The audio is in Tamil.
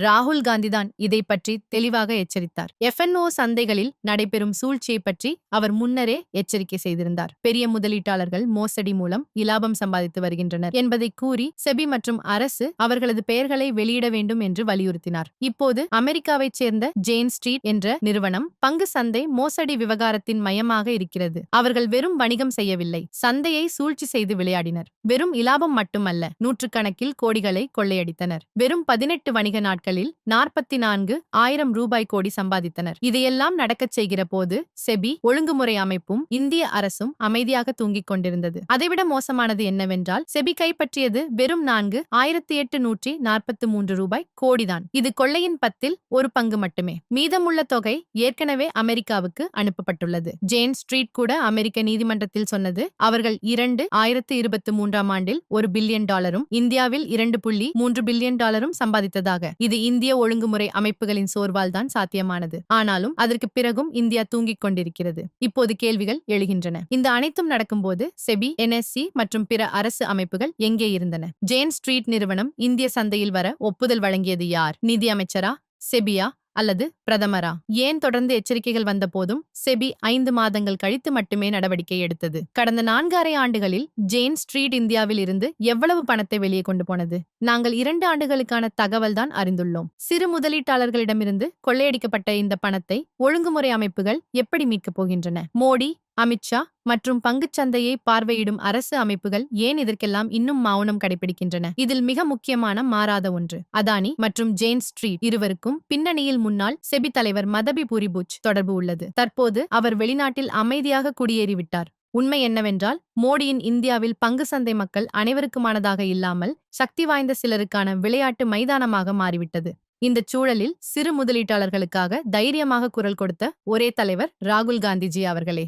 ராகுல் காந்திதான் இதை பற்றி தெளிவாக எச்சரித்தார். எஃப்என்ஓ சந்தைகளில் நடைபெறும் சூழ்ச்சியை பற்றி அவர் முன்னரே எச்சரிக்கை செய்திருந்தார். பெரிய முதலீட்டாளர்கள் மோசடி மூலம் இலாபம் சம்பாதித்து வருகின்றனர் என்பதை கூறி செபி மற்றும் அரசு அவர்களது பெயர்களை வெளியிட வேண்டும் என்று வலியுறுத்தினார். இப்போது அமெரிக்காவைச் சேர்ந்த ஜெயின் ஸ்ட்ரீட் என்ற நிறுவனம் பங்கு சந்தை மோசடி விவகாரத்தின் மையமாக இருக்கிறது. அவர்கள் வெறும் வணிகம் செய்யவில்லை சந்தையை சூழ்ச்சி செய்து விளையாடினர். வெறும் இலாபம் மட்டுமல்ல நூற்றுக்கணக்கில் கோடிகளை கொள்ளையடித்தனர். வெறும் பதினெட்டு வணிக நாட்களில் நாற்பத்தி நான்கு ஆயிரம் ரூபாய் கோடி சம்பாதித்தனர். இதையெல்லாம் நடக்கச் செய்கிற போது செபி ஒழுங்குமுறை அமைப்பும் இந்திய அரசும் அமைதியாக தூங்கிக் கொண்டிருந்தது. அதைவிட மோசமானது என்னவென்றால் செபி கைப்பற்றியது வெறும் நான்கு ஆயிரத்தி எட்டு நூற்றி நாற்பத்தி மூன்று ரூபாய் கோடிதான். இது கொள்ளையின் பத்தில் ஒரு பங்கு மட்டுமே. மீதமுள்ள தொகை ஏற்கனவே அமெரிக்காவுக்கு அனுப்பப்பட்டுள்ளது. ஜேன் ஸ்ட்ரீட் கூட அமெரிக்க நீதிமன்றத்தில் சொன்னது அவர்கள் இரண்டு ஆயிரத்தி இருபத்தி மூன்றாம் ஆண்டில் ஒரு பில்லியன் டாலரும் இந்தியாவில் இரண்டு புள்ளி மூன்று பில்லியன் டாலரும் சம்பாதித்ததாக. இது இந்திய ஒழுங்குமுறை அமைப்புகளின் சோர்வால் தான் சாத்தியமானது. ஆனாலும் அதற்கு பிறகும் இந்தியா தூங்கிக் கொண்டிருக்கிறது. இப்போது கேள்விகள் எழுகின்றன. இந்த அனைத்தும் நடக்கும்போது செபி என்எஸ்சி மற்றும் பிற அரசு அமைப்புகள் எங்கே இருந்தன? ஜேன் ஸ்ட்ரீட் நிறுவனம் இந்திய சந்தையில் வர ஒப்புதல் வழங்கியது யார்? நிதி அமைச்சரா? செபியா? அல்லது பிரதமரா? ஏன் தொடர்ந்து எச்சரிக்கைகள் வந்தபோதும் செபி ஐந்து மாதங்கள் கழித்து மட்டுமே நடவடிக்கை எடுத்தது? கடந்த நான்கரை ஆண்டுகளில் ஜேன் ஸ்ட்ரீட் இந்தியாவில் இருந்து எவ்வளவு பணத்தை வெளியே கொண்டு போனது? நாங்கள் இரண்டு ஆண்டுகளுக்கான தகவல் தான் அறிந்துள்ளோம். சிறு முதலீட்டாளர்களிடமிருந்து கொள்ளையடிக்கப்பட்ட இந்த பணத்தை ஒழுங்குமுறை அமைப்புகள் எப்படி மீட்கப் போகின்றன? மோடி அமித்ஷா மற்றும் பங்குச்சந்தையை பார்வையிடும் அரசு அமைப்புகள் ஏன் இதற்கெல்லாம் இன்னும் மௌனம் கடைபிடிக்கின்றன? இதில் மிக முக்கியமான மாறாத ஒன்று அதானி மற்றும் ஜேன் ஸ்ட்ரீட் இருவருக்கும் பின்னணியில் முன்னாள் செபி தலைவர் மதபி பூரிபுச் தொடர்பு உள்ளது. தற்போது அவர் வெளிநாட்டில் அமைதியாக குடியேறிவிட்டார். உண்மை என்னவென்றால் மோடியின் இந்தியாவில் பங்கு சந்தை மக்கள் அனைவருக்குமானதாக இல்லாமல் சக்தி வாய்ந்த சிலருக்கான விளையாட்டு மைதானமாக மாறிவிட்டது. இந்த சூழலில் சிறு முதலீட்டாளர்களுக்காக தைரியமாக குரல் கொடுத்த ஒரே தலைவர் ராகுல் காந்திஜி அவர்களே.